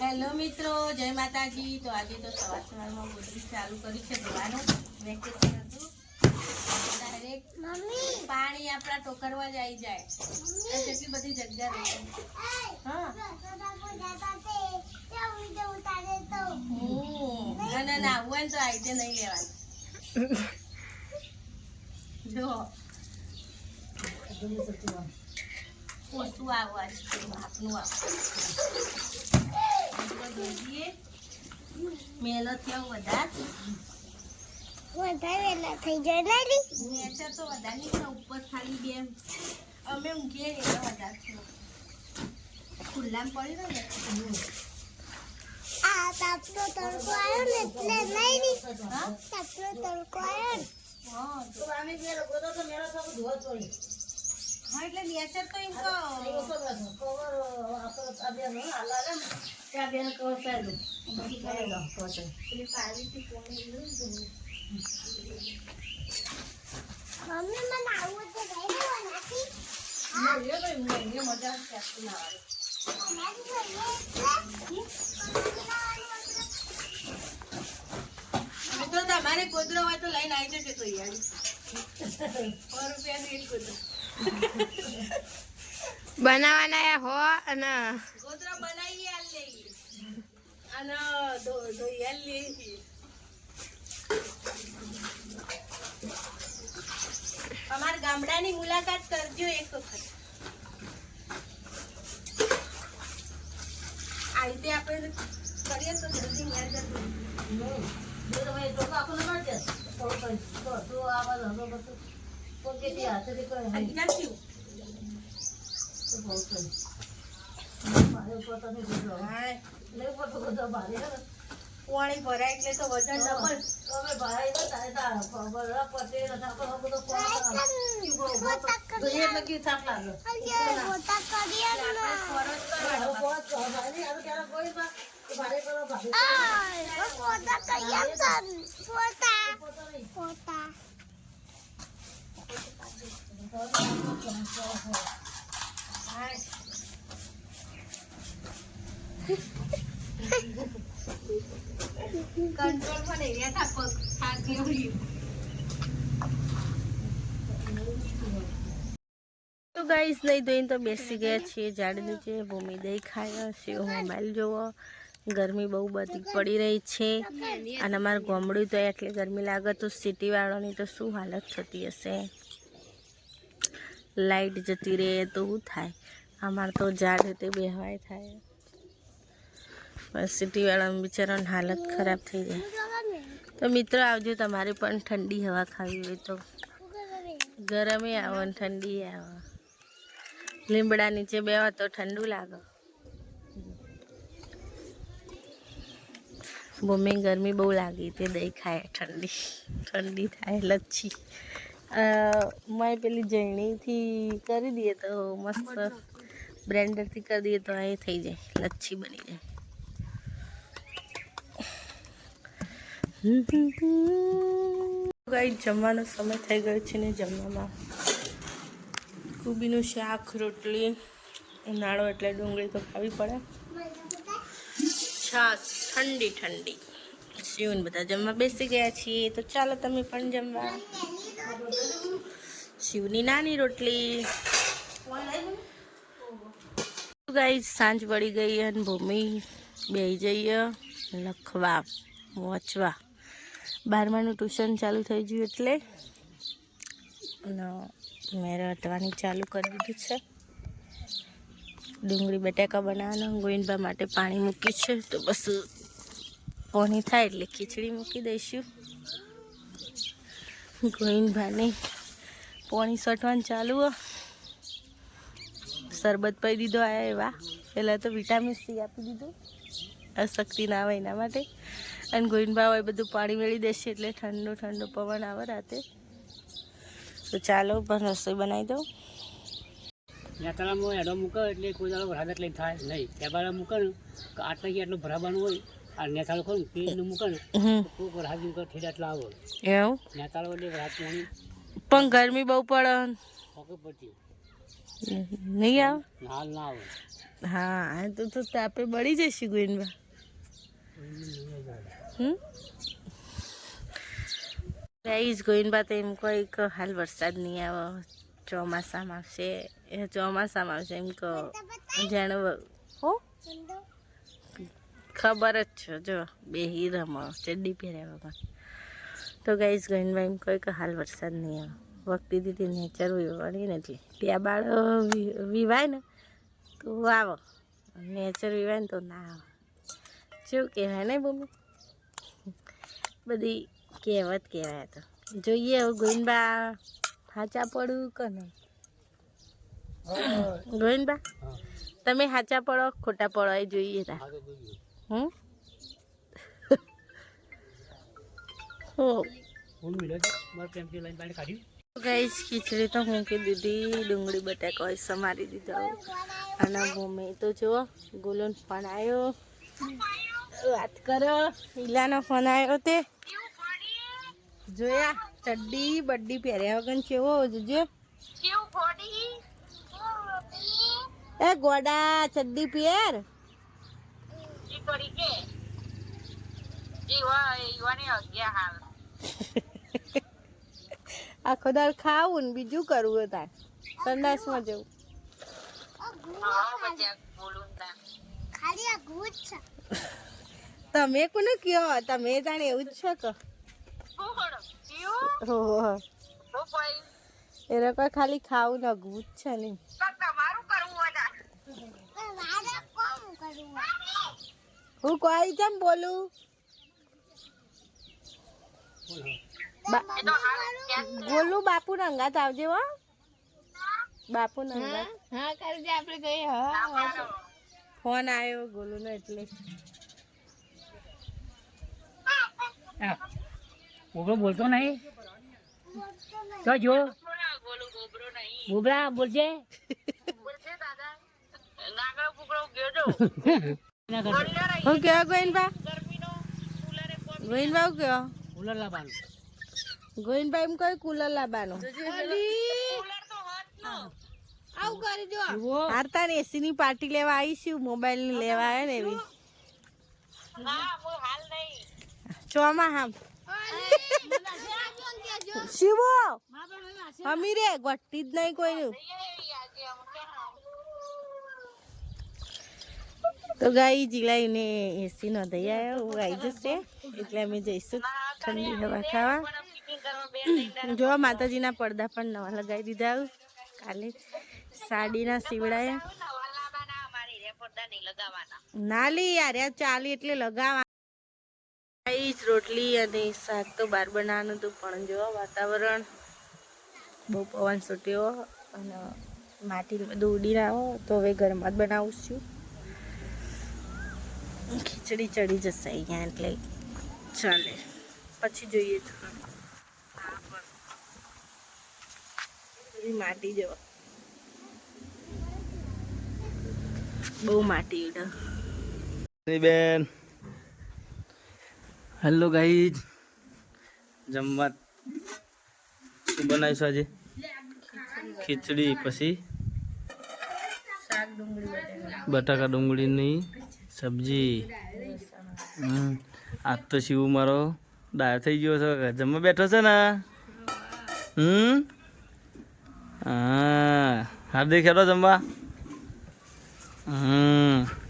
Hello મિત્રો જય માતાજી. તો આજે તો સવાર સવારમાં ગોદરી ચાલુ કરી છે ધોવાનું. વેકેશન હતું. ડાયરેક્ટ પાણી આપણા ટોકરમાં જ આવી જાય. આ કેટલી બધી જગ્યા રહી હા. ના ના ના આવું તો આઈટે નહીં લેવાનું. જો ઓછું આવવા છે માપનું આવું દોરીએ મેલો થયો વધારે નેચર તો વધારે નહીં ઉપર ખાલી બે અમે ઊંઘીએ એટલે વધારે થયો ખુલ્લામાં પડી ને આ તાપનો તડકો આવ્યો ને એટલે નહીં તાપનો તડકો આવ્યો ને હા તો હા એટલે નેચર તો એમ કહો. પેલી પાણીથી પોણી લીધું ને મમ્મી મને આવું તો ગઈ રહ્યો નથી મજા આવશે નાવાની મિત્રો તમારે હોય તો લઈને આવી જશે યાર. સો રૂપિયાનું એક કોદરો બનાવવાના હો અને ગોદડો બનાવીએ હાલ લઈએ અને ધોઈયા લઈએ અમારા ગામડાની મુલાકાત કરજો એક વખત. આ રીતે આપણે કરીએ તો જલ્દી યાદ કરજો પાણી ભરાય એટલે તો વજન ડબલ આપણે ફરજ કરવાનો. આ ગોતા કરીએ ને ગોતા ગોતા હા. કંટ્રોલ પણ એરિયા થા પગ થાક લેવડી તો ગાઈસ નહીં ધોઈને તો બેસી ગયા છીએ ઝાડ નીચે ભૂમિ દેખાય શિવ મોબાઈલ જોવો. ગરમી બહુ બધી પડી રહી છે. અને અમારું ગામડું તો એટલી ગરમી લાગે તો સિટીવાળાની તો શું હાલત થતી હશે? લાઈટ જતી રહે તો શું થાય? અમારે તો ઝાડ તે બેહવાય થાય. બસ સિટીવાળાની બિચારાની હાલત ખરાબ થઈ જાય. તો મિત્રો, આવજો તમારે પણ ઠંડી હવા ખાવી હોય તો. ગરમે આવો ઠંડી આવો. લીમડા નીચે બેવા તો ઠંડુ લાગે. ભૂમિ ગરમી બહુ લાગી તે દહીં ખાય ઠંડી ઠંડી થાય, લચ્છી. મેં પેલી જૈણીથી કરી દઈએ તો મસ્ત બ્રેન્ડરથી કરી દઈએ તો એ થઈ જાય, લચ્છી બની જાય. ગાઈ જમવાનો સમય થઈ ગયો છે ને જમવામાં. કોબીનું શાક, રોટલી, ઉનાળો એટલે ડુંગળી તો ખાવી પડે. છાશ ઠંડી ઠંડી. શિવન બધા જમવા બેસી ગયા છીએ. તો ચાલો તમે પણ જમવા. શિવની નાની રોટલી. ગાઈ સાંજ પડી ગઈ અને ભૂમિ બે જઈએ લખવા, વાંચવા. બારમાનું ટ્યુશન ચાલુ થઈ ગયું એટલે મેં રટવાની ચાલુ કરી દીધું છે. ડુંગળી, બટાકા બનાવવાના ગોવિંદબા માટે પાણી મૂક્યું છે. તો બસ પોણી થાય એટલે ખીચડી મૂકી દઈશું. ગોવિંદભાને પોણી સટવાનું ચાલુ. શરબત પાઈ દીધો આ એવા. પહેલાં તો વિટામિન સી આપી દીધું. અશક્તિ ના આવે એના માટે. અને ગોવિંદભાઈ હોય બધું પાણી મેળવી દેશે એટલે ઠંડો ઠંડો પવન આવે રાતે. તો ચાલો પણ રસોઈ બનાવી દઉં. નેતાળામાં એડો મૂકે એટલે કોઈ દાડો વરસાદ એટલે થાય નહીં. ટેબાળા મૂકે ને કે આટલા કે આટલું ભરાવાનું હોય આ નેતાળો ખરું ને પેજનું મૂકે ને કોઈ વરસાદ મૂકે ઠેડા એટલા આવે. એવું? નેતાળો એટલે વરસાદ પાણી પણ ગરમી બહુ પડે. ઓકે પડતી. નહીં આવે? હાલ ના આવે. હા આ તો તો તાપે બળી જશે ગોઈનબા હમ? ગાઈઝ ગોઈનબા તો એમ કોઈ હાલ વરસાદ નહીં આવે. ચોમાસામાં આવશે. એ ચોમાસામાં આવશે એમ કહો. જાણે. હો? ખબર જ છે જો. બે રમો ચડ્ડી પહેર્યામાં તો ગાઈસ ગોઈનબા એમ કોઈ કે હાલ વરસાદ નહીં આવે. વખતે દીધી નેચર વળી નથી ત્યાં બાળ વિવાય ને તો આવો નેચર વિવાય ને તો ના આવે. શું કહેવાય ને મમ્મી? બધી કહેવત કહેવાય તો. જોઈએ હવે હાચા પડું કે નહીં? ગોવિંદબા તમે હાચા પડો ખોટા પડો એ જોઈએ તા. હું ગાઈસ ખીચડી તો હું કે દીધી ડુંગળી બટાકા હોય સમારી દીધા અને મમ્મી તો જુઓ ગુલોન ફોન આવ્યો વાત કરો ઈલાનો ફોન આવ્યો તે. જોયા? ચડ્ડી બડ્ડી પહેર્યા વગર કેવો જોજો. એ ગોડા ચડ્ડી પહેર. આખો દાળ ખાવું ને બીજું કરવું તાર. સંડાસમાં જવું. તમે કોને કયો તમે જાણે એવું જ છો કે. એ લોકો ખાલી ખાવું ને જ છે ને કરવું હું કોઈ કેમ બોલું? બોલું બાપુ નંગાત આવજે હો. બાપુ નંગા હા કરજે આપણે ગઈ હા ફોન આવ્યો ગોલું ને એટલે. હા. બોબડો બોલતો નહીં? તો જો. બોબડા બોલજે. હું કયો ગોઈનબા ગોઈનબા હું કયો? કુલર લાવવાનું ગોઈનબા એમ કઈ કુલર લાવવાનું આવું કરી જો જુઓ ને એસી ની પાર્ટી લેવા આવીશું મોબાઈલની લેવા આવે ને એવી. ચોમા હામ શિવો? હમી રે ગોઠતી જ નહીં કોઈનું. તો ગાઈ જીલાઈને એસી નો દઈ આવ્યો, હું આવી જશે એટલે અમે જઈશું ઠંડી હવા ખાવા. જો માતાજીના પડદા પણ નવા લગાવી દીધા કાલે સાડીના સીવડાયા. ના લી યાર ચાલી એટલે લગાવા ગાઈસ રોટલી અને શાક તો બહાર બનાવવાનું હતું, પણ જો વાતાવરણ બહુ પવન છૂટ્યો અને માટી બધું ઉડીને આવો તો હવે ઘરમાં જ બનાવું છું. ખીચડી ચડી જશે અહીંયા એટલે ચાલે. પછી જોઈએ માટી જવા બહુ માટી ઉડે. બેન હેલો ગાઈઝ જમવા શું બનાવીશું આજે? ખીચડી, પછી બટાકા ડુંગળીની સબ્જી. આજ તો શિવ મારો ડાયો થઈ ગયો છે. જમવા બેઠો છે ને? હમ? હા, હાર્દિક હેડો જમવા. હમ.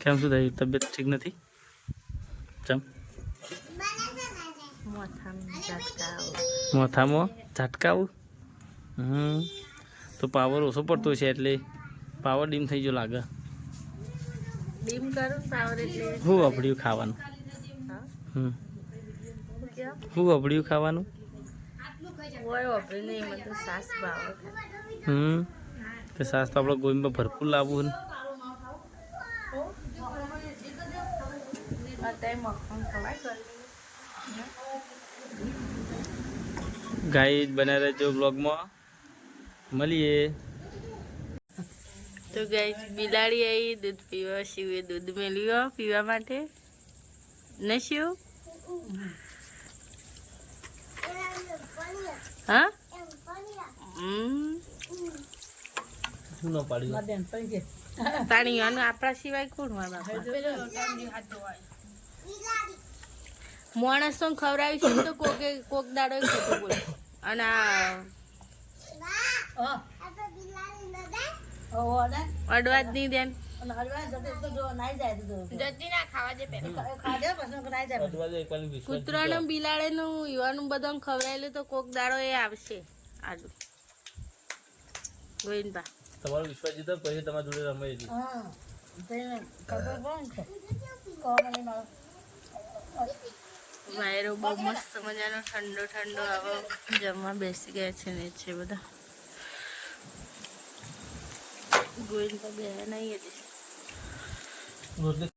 કેમ શું થયું તબિયત ઠીક નથી? ચમ. મોથામાં ઝાટકાવું? હમ. તો પાવર ઓછો પડતો છે એટલે પાવર ડીમ થઈ ગયો લાગે. ડીમ કરું પાવર એટલે શું અભડ્યું ખાવાનું? હા? હમ. શું અભડ્યું ખાવાનું? હમ. કે સાસ તો આપણે ગોઈમાં ભરપૂર લાવવું ને. ગાઈ બનાવી રહેજો બ્લોગમાં મળીએ. તો ગાઈ બિલાડી આવી દૂધ પીવા શિવે દૂધ મેલ્યો પીવા માટે. ને શિવ હા પાણીવાનું આપણા સિવાય કોણ હોય. માણસ તો ખવડાવી છે તો કોકે કોક દાડો ખોટું બોલે. અને આ આ તો બિલાડી ન દે અડવા જ નહીં દેન અડવા દે એક વાર વિશ્વાસ કૂતરાને બિલાડીનું યુવાનું બધા ખવડાયેલું તો કોક દાડો એ આવશે. આજુ. તમારો વિશ્વાસ જીતો પછી તમારા જોડે રમે છે વાયરો બહુ મસ્ત મજાનો, ઠંડો ઠંડો આવો. જમવા બેસી ગયા છે ને છે બધા. તો બે નહીં રોટલી